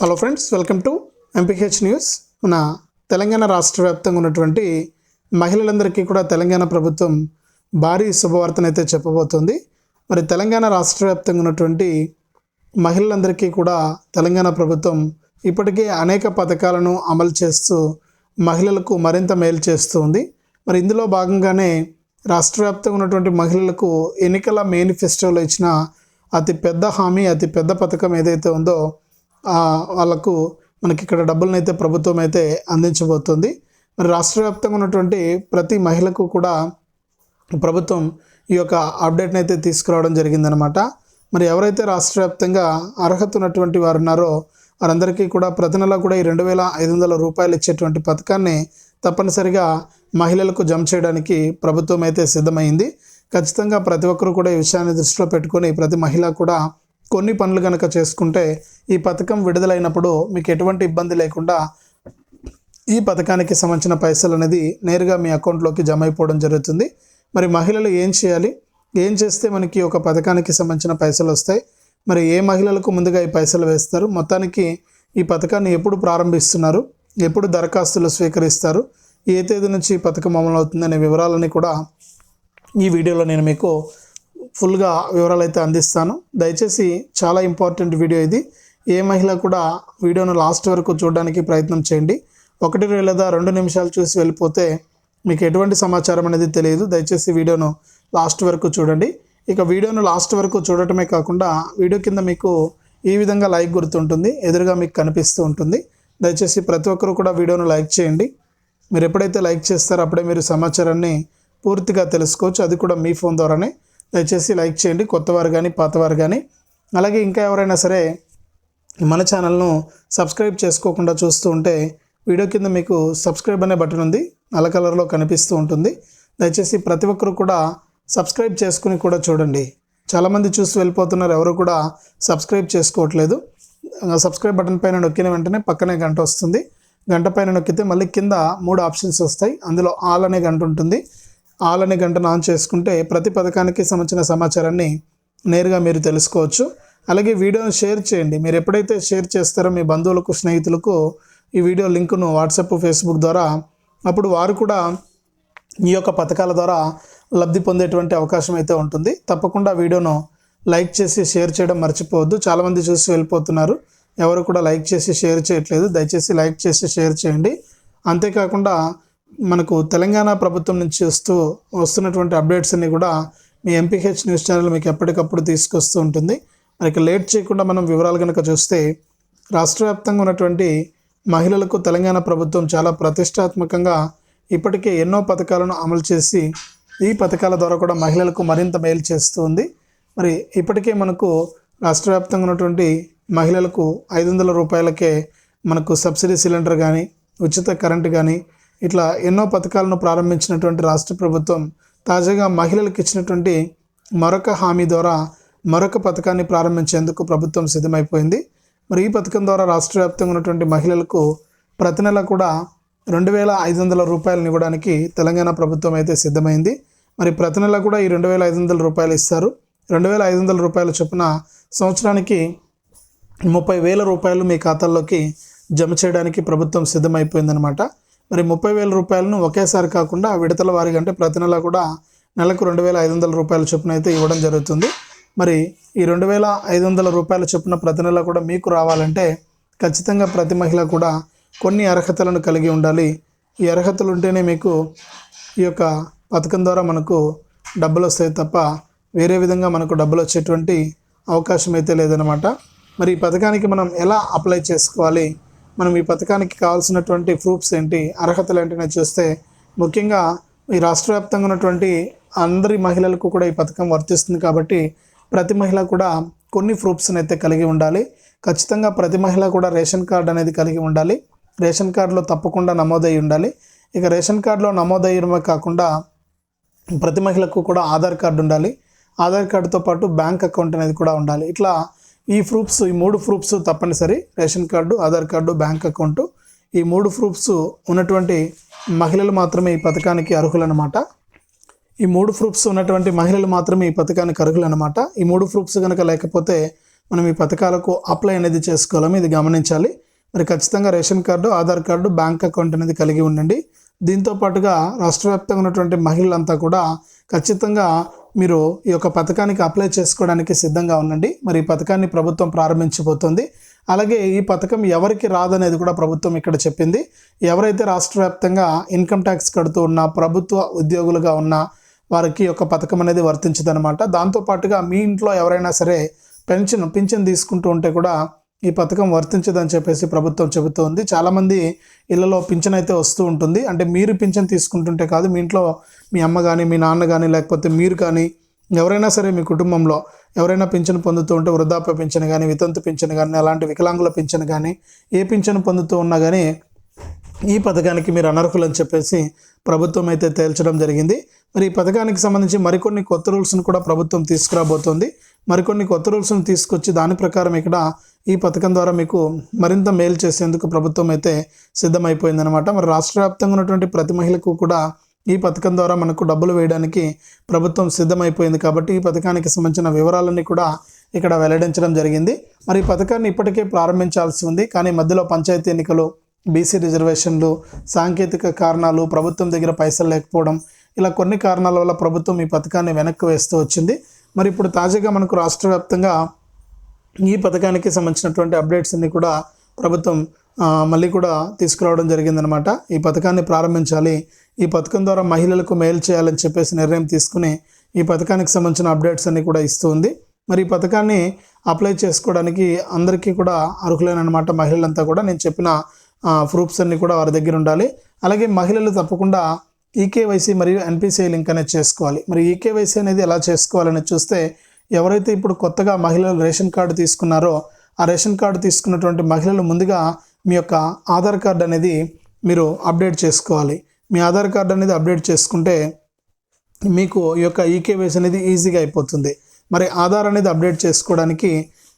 Hello friends welcome to MPH news మన తెలంగాణ రాష్ట్ర వ్యాప్తంగా ఉన్నటువంటి మహిళలందరికీ కూడా తెలంగాణ ప్రభుత్వం భారీ శుభవార్తనైతే చెప్పబోతుంది. మరి తెలంగాణ రాష్ట్ర వ్యాప్తంగా ఉన్నటువంటి మహిళలందరికీ కూడా తెలంగాణ ప్రభుత్వం ఇప్పటికే అనేక పథకాలను అమలు చేస్తూ మహిళలకు మరింత మేలు చేస్తూ ఉంది. మరి ఇందులో భాగంగానే రాష్ట్ర వ్యాప్తంగా ఉన్నటువంటి మహిళలకు ఎన్నికల మేనిఫెస్టోలో ఇచ్చిన అతి పెద్ద హామీ అతి పెద్ద పథకం ఏదైతే ఉందో వాళ్ళకు మనకి ఇక్కడ డబ్బులను అయితే ప్రభుత్వం అయితే అందించబోతుంది. మరి రాష్ట్ర వ్యాప్తంగా ఉన్నటువంటి ప్రతి మహిళకు కూడా ప్రభుత్వం ఈ యొక్క అప్డేట్ని అయితే తీసుకురావడం జరిగిందనమాట మరి ఎవరైతే రాష్ట్ర వ్యాప్తంగా అర్హత ఉన్నటువంటి వారు ఉన్నారో వారందరికీ కూడా ప్రతి నెల కూడా ఈ రెండు వేల ఐదు వందల రూపాయలు ఇచ్చేటువంటి పథకాన్ని తప్పనిసరిగా మహిళలకు జమ చేయడానికి ప్రభుత్వం అయితే సిద్ధమైంది. ఖచ్చితంగా ప్రతి ఒక్కరు కూడా ఈ విషయాన్ని దృష్టిలో పెట్టుకొని ప్రతి మహిళ కూడా కొన్ని పనులు కనుక చేసుకుంటే ఈ పథకం విడుదలైనప్పుడు మీకు ఎటువంటి ఇబ్బంది లేకుండా ఈ పథకానికి సంబంధించిన పైసలు అనేది నేరుగా మీ అకౌంట్లోకి జమ అయిపోవడం జరుగుతుంది. మరి మహిళలు ఏం చేయాలి? ఏం చేస్తే మనకి ఒక పథకానికి సంబంధించిన పైసలు వస్తాయి? మరి ఏ మహిళలకు ముందుగా ఈ పైసలు వేస్తారు? మొత్తానికి ఈ పథకాన్ని ఎప్పుడు ప్రారంభిస్తున్నారు? ఎప్పుడు దరఖాస్తులు స్వీకరిస్తారు? ఏ తేదీ నుంచి ఈ పథకం అమలు అవుతుందనే వివరాలని కూడా ఈ వీడియోలో నేను మీకు ఫుల్గా వివరాలు అయితే అందిస్తాను. దయచేసి చాలా ఇంపార్టెంట్ వీడియో ఇది. ఏ మహిళ కూడా వీడియోను లాస్ట్ వరకు చూడడానికి ప్రయత్నం చేయండి. ఒకటి లేదా రెండు నిమిషాలు చూసి వెళ్ళిపోతే మీకు ఎటువంటి సమాచారం అనేది తెలియదు. దయచేసి వీడియోను లాస్ట్ వరకు చూడండి. ఇక వీడియోను లాస్ట్ వరకు చూడటమే కాకుండా వీడియో కింద మీకు ఈ విధంగా లైక్ గుర్తుంటుంది ఎదురుగా మీకు కనిపిస్తూ ఉంటుంది. దయచేసి ప్రతి ఒక్కరు కూడా వీడియోను లైక్ చేయండి. మీరు ఎప్పుడైతే లైక్ చేస్తారో అప్పుడే మీరు సమాచారాన్ని పూర్తిగా తెలుసుకోవచ్చు. అది కూడా మీ ఫోన్ ద్వారానే దయచేసి లైక్ చేయండి. కొత్తవారు కానీ పాతవారు కానీ. అలాగే ఇంకా ఎవరైనా సరే మన ఛానల్ను సబ్స్క్రైబ్ చేసుకోకుండా చూస్తూ ఉంటే వీడియో కింద మీకు సబ్స్క్రైబ్ అనే బటన్ ఉంది. నల్ల కలర్లో కనిపిస్తూ ఉంటుంది. దయచేసి ప్రతి ఒక్కరు కూడా సబ్స్క్రైబ్ చేసుకుని కూడా చూడండి. చాలామంది చూసి వెళ్ళిపోతున్నారు. ఎవరు కూడా సబ్స్క్రైబ్ చేసుకోవట్లేదు. సబ్స్క్రైబ్ బటన్ పైన నొక్కిన వెంటనే పక్కనే గంట వస్తుంది. గంట పైన నొక్కితే మళ్ళీ కింద మూడు ఆప్షన్స్ వస్తాయి. అందులో ఆల్ అనే గంట ఉంటుంది. ఆలని గంటను ఆన్ చేసుకుంటే ప్రతి పథకానికి సంబంధించిన సమాచారాన్ని నేరుగా మీరు తెలుసుకోవచ్చు. అలాగే వీడియోను షేర్ చేయండి. మీరు ఎప్పుడైతే షేర్ చేస్తారో మీ బంధువులకు స్నేహితులకు ఈ వీడియో లింకును వాట్సాప్ ఫేస్బుక్ ద్వారా అప్పుడు వారు కూడా ఈ యొక్క పథకాల ద్వారా లబ్ధి పొందేటువంటి అవకాశం అయితే ఉంటుంది. తప్పకుండా వీడియోను లైక్ చేసి షేర్ చేయడం మర్చిపోవద్దు. చాలామంది చూసి వెళ్ళిపోతున్నారు. ఎవరు కూడా లైక్ చేసి షేర్ చేయట్లేదు. దయచేసి లైక్ చేసి షేర్ చేయండి. అంతేకాకుండా మనకు తెలంగాణ ప్రభుత్వం నుంచి వస్తూ వస్తున్నటువంటి అప్డేట్స్ అన్ని కూడా మీ ఎంపీహెచ్ న్యూస్ ఛానల్ మీకు ఎప్పటికప్పుడు తీసుకొస్తూ ఉంటుంది. మనకి లేట్ చేయకుండా మనం వివరాలు కనుక చూస్తే రాష్ట్ర వ్యాప్తంగా ఉన్నటువంటి మహిళలకు తెలంగాణ ప్రభుత్వం చాలా ప్రతిష్టాత్మకంగా ఇప్పటికే ఎన్నో పథకాలను అమలు చేసి ఈ పథకాల ద్వారా కూడా మహిళలకు మరింత మేలు చేస్తూ ఉంది. మరి ఇప్పటికే మనకు రాష్ట్ర వ్యాప్తంగా ఉన్నటువంటి మహిళలకు ఐదు వందల రూపాయలకే మనకు సబ్సిడీ సిలిండర్ కానీ ఉచిత కరెంటు కానీ ఇట్లా ఎన్నో పథకాలను ప్రారంభించినటువంటి రాష్ట్ర ప్రభుత్వం తాజాగా మహిళలకు ఇచ్చినటువంటి మరొక హామీ ద్వారా మరొక పథకాన్ని ప్రారంభించేందుకు ప్రభుత్వం సిద్ధమైపోయింది. మరి ఈ పథకం ద్వారా రాష్ట్ర వ్యాప్తంగా ఉన్నటువంటి మహిళలకు ప్రతి నెల కూడా రెండు వేల ఐదు వందల రూపాయలను ఇవ్వడానికి తెలంగాణ ప్రభుత్వం అయితే సిద్ధమైంది. మరి ప్రతి నెల కూడా ఈ రెండు వేల ఐదు వందల రూపాయలు ఇస్తారు. రెండు వేల ఐదు వందల రూపాయల చొప్పున సంవత్సరానికి ముప్పై వేల రూపాయలు మీ ఖాతాల్లోకి జమ చేయడానికి ప్రభుత్వం సిద్ధమైపోయిందనమాట మరి ముప్పై వేల రూపాయలను ఒకేసారి కాకుండా విడతల వారి అంటే ప్రతి నెల కూడా నెలకు రెండు వేల ఐదు వందల రూపాయల చొప్పున అయితే ఇవ్వడం జరుగుతుంది. మరి ఈ రెండు వేల ఐదు వందల రూపాయల చొప్పున ప్రతి నెల కూడా మీకు రావాలంటే ఖచ్చితంగా ప్రతి మహిళ కూడా కొన్ని అర్హతలను కలిగి ఉండాలి. ఈ అర్హతలు ఉంటేనే మీకు ఈ యొక్క పథకం ద్వారా మనకు డబ్బులు వస్తాయి తప్ప వేరే విధంగా మనకు డబ్బులు వచ్చేటువంటి అవకాశం అయితే లేదనమాట మరి ఈ పథకానికి మనం ఎలా అప్లై చేసుకోవాలి? మనం ఈ పథకానికి కావాల్సినటువంటి ప్రూఫ్స్ ఏంటి అర్హతలు ఏంటి చూస్తే ముఖ్యంగా ఈ రాష్ట్ర వ్యాప్తంగా ఉన్నటువంటి అందరి మహిళలకు కూడా ఈ పథకం వర్తిస్తుంది కాబట్టి ప్రతి మహిళ కూడా కొన్ని ప్రూఫ్స్ని అయితే కలిగి ఉండాలి. ఖచ్చితంగా ప్రతి మహిళ కూడా రేషన్ కార్డు అనేది కలిగి ఉండాలి. రేషన్ కార్డులో తప్పకుండా నమోదై ఉండాలి. ఇక రేషన్ కార్డులో నమోదయ్యడమే కాకుండా ప్రతి మహిళకు కూడా ఆధార్ కార్డు ఉండాలి. ఆధార్ కార్డుతో పాటు బ్యాంక్ అకౌంట్ అనేది కూడా ఉండాలి. ఇట్లా ఈ ప్రూఫ్స్ ఈ మూడు ప్రూఫ్స్ తప్పనిసరి. Ration card Aadhaar card bank account. ఈ మూడు ప్రూఫ్స్ ఉన్నటువంటి మహిళలు మాత్రమే ఈ పథకానికి అర్హులన్నమాట. ఈ మూడు ప్రూఫ్స్ ఉన్నటువంటి మహిళలు మాత్రమే ఈ పథకానికి అర్హులు అనమాట ఈ మూడు ప్రూఫ్స్ కనుక లేకపోతే మనం ఈ పథకాలకు అప్లై అనేది చేసుకోవాలని ఇది గమనించాలి. మరి ఖచ్చితంగా ration card Aadhaar card bank account అనేది కలిగి ఉండండి. దీంతో పాటుగా రాష్ట్ర వ్యాప్తంగా ఉన్నటువంటి మహిళలంతా కూడా ఖచ్చితంగా మీరు ఈ యొక్క పథకానికి అప్లై చేసుకోవడానికి సిద్ధంగా ఉండండి. మరి ఈ పథకాన్ని ప్రభుత్వం ప్రారంభించబోతోంది. అలాగే ఈ పథకం ఎవరికి రాదనేది కూడా ప్రభుత్వం ఇక్కడ చెప్పింది. ఎవరైతే రాష్ట్ర వ్యాప్తంగా ఇన్కమ్ ట్యాక్స్ కడుతూ ఉన్న ప్రభుత్వ ఉద్యోగులుగా ఉన్న వారికి ఒక పథకం అనేది వర్తించదనమాట దాంతోపాటుగా మీ ఇంట్లో ఎవరైనా సరే పెన్షన్ పింఛన్ తీసుకుంటూ ఉంటే కూడా ఈ పథకం వర్తించదని చెప్పేసి ప్రభుత్వం చెబుతోంది. చాలామంది ఇళ్ళలో పింఛన్ అయితే వస్తూ ఉంటుంది. అంటే మీరు పింఛన్ తీసుకుంటుంటే కాదు మీ ఇంట్లో మీ అమ్మ కానీ మీ నాన్న కానీ లేకపోతే మీరు కానీ ఎవరైనా సరే మీ కుటుంబంలో ఎవరైనా పింఛన్ పొందుతూ ఉంటే వృద్ధాప్య పింఛన్ కానీ వితంతు పింఛన్ కానీ అలాంటి వికలాంగుల పింఛన్ కానీ ఏ పింఛన్ పొందుతూ ఉన్నా కానీ ఈ పథకానికి మీరు అనర్హులని చెప్పేసి ప్రభుత్వం అయితే తేల్చడం జరిగింది. మరి ఈ పథకానికి సంబంధించి మరికొన్ని కొత్త రూల్స్ను కూడా ప్రభుత్వం తీసుకురాబోతోంది. మరికొన్ని కొత్త రూల్స్ను తీసుకొచ్చి దాని ప్రకారం ఇక్కడ ఈ పథకం ద్వారా మీకు మరింత మేలు చేసేందుకు ప్రభుత్వం అయితే సిద్ధమైపోయిందనమాట మరి రాష్ట్ర వ్యాప్తంగా ఉన్నటువంటి ప్రతి మహిళకు కూడా ఈ పథకం ద్వారా మనకు డబ్బులు వేయడానికి ప్రభుత్వం సిద్ధమైపోయింది కాబట్టి ఈ పథకానికి సంబంధించిన వివరాలన్నీ కూడా ఇక్కడ వెల్లడించడం జరిగింది. మరి ఈ పథకాన్ని ఇప్పటికే ప్రారంభించాల్సి ఉంది. కానీ మధ్యలో పంచాయతీ ఎన్నికలు బీసీ రిజర్వేషన్లు సాంకేతిక కారణాలు ప్రభుత్వం దగ్గర పైసలు లేకపోవడం ఇలా కొన్ని కారణాల వల్ల ప్రభుత్వం ఈ పథకాన్ని వెనక్కి వేస్తూ వచ్చింది. మరి ఇప్పుడు తాజాగా మనకు రాష్ట్ర వ్యాప్తంగా ఈ పథకానికి సంబంధించినటువంటి అప్డేట్స్ అన్ని కూడా ప్రభుత్వం మళ్ళీ కూడా తీసుకురావడం జరిగిందనమాట ఈ పథకాన్ని ప్రారంభించాలి. ఈ పథకం ద్వారా మహిళలకు మేలు చేయాలని చెప్పేసి నిర్ణయం తీసుకుని ఈ పథకానికి సంబంధించిన అప్డేట్స్ అన్ని కూడా ఇస్తూ ఉంది. మరి ఈ పథకాన్ని అప్లై చేసుకోవడానికి అందరికీ కూడా అర్హులేనమాట మహిళలంతా కూడా. నేను చెప్పిన ప్రూఫ్స్ అన్నీ కూడా వారి దగ్గర ఉండాలి. అలాగే మహిళలు తప్పకుండా ఈకేవైసీ మరియు ఎన్పిసిఐ లింక్ అనేది చేసుకోవాలి. మరి ఈకేవైసీ అనేది ఎలా చేసుకోవాలని చూస్తే ఎవరైతే ఇప్పుడు కొత్తగా మహిళలు రేషన్ కార్డు తీసుకున్నారో ఆ రేషన్ కార్డు తీసుకున్నటువంటి మహిళలు ముందుగా మీ యొక్క ఆధార్ కార్డు అనేది మీరు అప్డేట్ చేసుకోవాలి. మీ ఆధార్ కార్డు అనేది అప్డేట్ చేసుకుంటే మీకు ఈ యొక్క ఈకేవైసీ అనేది ఈజీగా అయిపోతుంది. మరి ఆధార్ అనేది అప్డేట్ చేసుకోవడానికి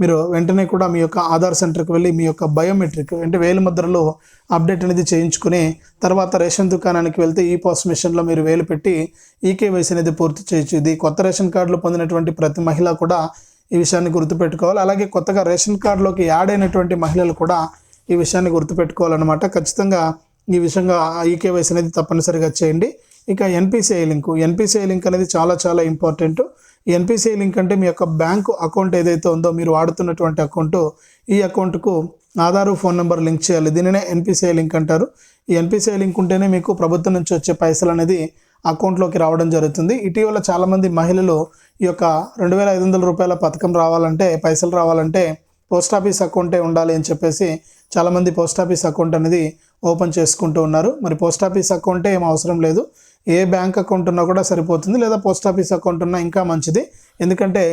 మీరు వెంటనే కూడా మీ యొక్క ఆధార్ సెంటర్కి వెళ్ళి మీ యొక్క బయోమెట్రిక్ అంటే వేలు ముద్రలో అప్డేట్ అనేది చేయించుకుని తర్వాత రేషన్ దుకాణానికి వెళ్తే ఈ పాస్ మిషన్లో మీరు వేలు పెట్టి ఈకేవైసీ అనేది పూర్తి చేయొచ్చు. ఇది కొత్త రేషన్ కార్డులు పొందినటువంటి ప్రతి మహిళ కూడా ఈ విషయాన్ని గుర్తుపెట్టుకోవాలి. అలాగే కొత్తగా రేషన్ కార్డులోకి యాడ్ అయినటువంటి మహిళలు కూడా ఈ విషయాన్ని గుర్తుపెట్టుకోవాలన్నమాట. ఖచ్చితంగా ఈ విషయంగా ఈకేవైసీ అనేది తప్పనిసరిగా చేయండి. ఇక ఎన్పిసిఐ లింక్ ఎన్పిసిఐ లింక్ అనేది చాలా చాలా ఇంపార్టెంట్ ఎన్పిసిఐ లింక్ అంటే మీ యొక్క బ్యాంకు అకౌంట్ ఏదైతే ఉందో మీరు వాడుతున్నటువంటి అకౌంట్ ఈ అకౌంట్కు ఆధారు ఫోన్ నెంబర్ లింక్ చేయాలి. దీనినే ఎన్పిసిఐ లింక్ అంటారు. ఈ ఎన్పిసిఐ లింక్ ఉంటేనే మీకు ప్రభుత్వం నుంచి వచ్చే పైసలు అనేది అకౌంట్లోకి రావడం జరుగుతుంది. ఇటీవల చాలామంది మహిళలు ఈ యొక్క రెండు వేల ఐదు వందల రూపాయల పథకం రావాలంటే పైసలు రావాలంటే పోస్ట్ ఆఫీస్ అకౌంటే ఉండాలి అని చెప్పేసి చాలామంది పోస్ట్ ఆఫీస్ అకౌంట్ అనేది ఓపెన్ చేసుకుంటూ ఉన్నారు. మరి పోస్ట్ ఆఫీస్ అకౌంటే ఏం అవసరం లేదు. ఏ బ్యాంక్ అకౌంట్ ఉన్నా కూడా సరిపోతుంది లేదా పోస్ట్ ఆఫీస్ అకౌంట్ ఉన్నా ఇంకా మంచిది. ఎందుకంటే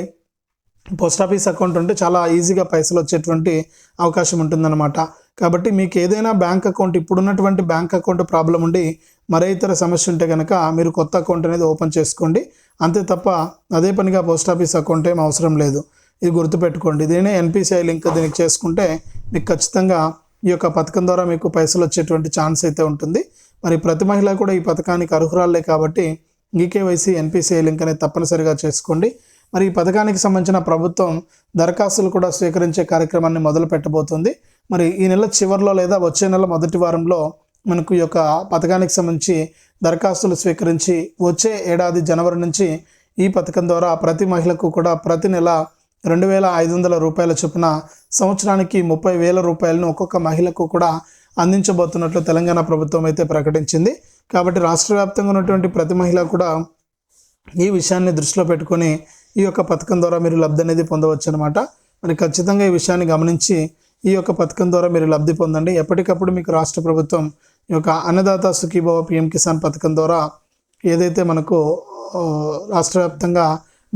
పోస్ట్ ఆఫీస్ అకౌంట్ ఉంటే చాలా ఈజీగా పైసలు వచ్చేటువంటి అవకాశం ఉంటుందన్నమాట. కాబట్టి మీకు ఏదైనా బ్యాంక్ అకౌంట్ ఇప్పుడున్నటువంటి బ్యాంక్ అకౌంట్ ప్రాబ్లం ఉండి మరే ఇతర సమస్య ఉంటే కనుక మీరు కొత్త అకౌంట్ అనేది ఓపెన్ చేసుకోండి. అంతే తప్ప అదే పనిగా పోస్ట్ ఆఫీస్ అకౌంట్ ఏం అవసరం లేదు. ఇది గుర్తుపెట్టుకోండి. దీనే ఎన్పిసిఐ లింక్ దీనికి చేసుకుంటే మీకు ఖచ్చితంగా ఈ యొక్క పథకం ద్వారా మీకు పైసలు వచ్చేటువంటి ఛాన్స్ అయితే ఉంటుంది. మరి ప్రతి మహిళ కూడా ఈ పథకానికి అర్హురాలే కాబట్టి ఈకేవైసీ ఎన్పిసిఐ లింక్ అనేది తప్పనిసరిగా చేసుకోండి. మరి ఈ పథకానికి సంబంధించిన ప్రభుత్వం దరఖాస్తులు కూడా స్వీకరించే కార్యక్రమాన్ని మొదలు పెట్టబోతుంది. మరి ఈ నెల చివరిలో లేదా వచ్చే నెల మొదటి వారంలో మనకు ఈ యొక్క పథకానికి సంబంధించి దరఖాస్తులు స్వీకరించి వచ్చే ఏడాది జనవరి నుంచి ఈ పథకం ద్వారా ప్రతి మహిళకు కూడా ప్రతి నెల రెండు వేల ఐదు వందల రూపాయల చొప్పున సంవత్సరానికి ముప్పై వేల రూపాయలను ఒక్కొక్క మహిళకు కూడా అందించబోతున్నట్లు తెలంగాణ ప్రభుత్వం అయితే ప్రకటించింది. కాబట్టి రాష్ట్ర వ్యాప్తంగా ఉన్నటువంటి ప్రతి మహిళ కూడా ఈ విషయాన్ని దృష్టిలో పెట్టుకొని ఈ యొక్క పథకం ద్వారా మీరు లబ్ధి అనేది పొందవచ్చు అనమాట మరి ఖచ్చితంగా ఈ విషయాన్ని గమనించి ఈ యొక్క పథకం ద్వారా మీరు లబ్ధి పొందండి. ఎప్పటికప్పుడు మీకు రాష్ట్ర ప్రభుత్వం ఈ యొక్క అన్నదాత సుఖీభవ పిఎం కిసాన్ పథకం ద్వారా ఏదైతే మనకు రాష్ట్ర వ్యాప్తంగా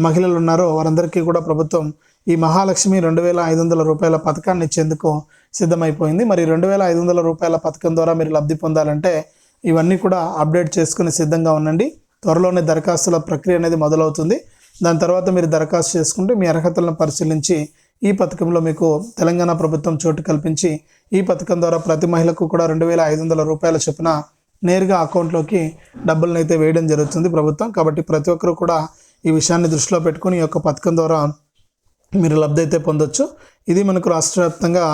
మహిళలు ఉన్నారో వారందరికీ కూడా ప్రభుత్వం ఈ మహాలక్ష్మి రెండు వేల ఐదు వందల రూపాయల పథకాన్ని ఇచ్చేందుకు సిద్ధమైపోయింది. మరి రెండు వేల ఐదు వందల రూపాయల పథకం ద్వారా మీరు లబ్ధి పొందాలంటే ఇవన్నీ కూడా అప్డేట్ చేసుకుని సిద్ధంగా ఉండండి. త్వరలోనే దరఖాస్తుల ప్రక్రియ అనేది మొదలవుతుంది. దాని తర్వాత మీరు దరఖాస్తు చేసుకుంటే మీ అర్హతలను పరిశీలించి ఈ పథకంలో మీకు తెలంగాణ ప్రభుత్వం చోటు కల్పించి ఈ పథకం ద్వారా ప్రతి మహిళకు కూడా రెండు వేల ఐదు వందల రూపాయల చొప్పున నేరుగా అకౌంట్లోకి డబ్బులను అయితే వేయడం జరుగుతుంది ప్రభుత్వం. కాబట్టి ప్రతి ఒక్కరు కూడా ఈ విషయాన్ని దృష్టిలో పెట్టుకుని ఈ యొక్క పథకం ద్వారా మీరు లబ్ధి అయితే పొందొచ్చు. ఇది మనకు రాష్ట్ర వ్యాప్తంగా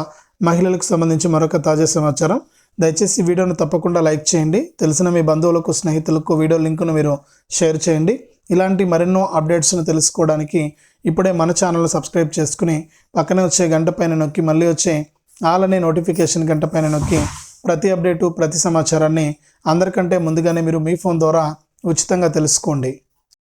మహిళలకు సంబంధించి మరొక తాజా సమాచారం. దయచేసి వీడియోను తప్పకుండా లైక్ చేయండి. తెలిసిన మీ బంధువులకు స్నేహితులకు వీడియో లింకును మీరు షేర్ చేయండి. ఇలాంటి మరెన్నో అప్డేట్స్ను తెలుసుకోవడానికి ఇప్పుడే మన ఛానల్ సబ్స్క్రైబ్ చేసుకుని పక్కనే వచ్చే గంట పైన నొక్కి మళ్ళీ వచ్చే ఆల్ అనే నోటిఫికేషన్ గంట పైన నొక్కి ప్రతి అప్డేటు ప్రతి సమాచారాన్ని అందరికంటే ముందుగానే మీరు మీ ఫోన్ ద్వారా ఉచితంగా తెలుసుకోండి.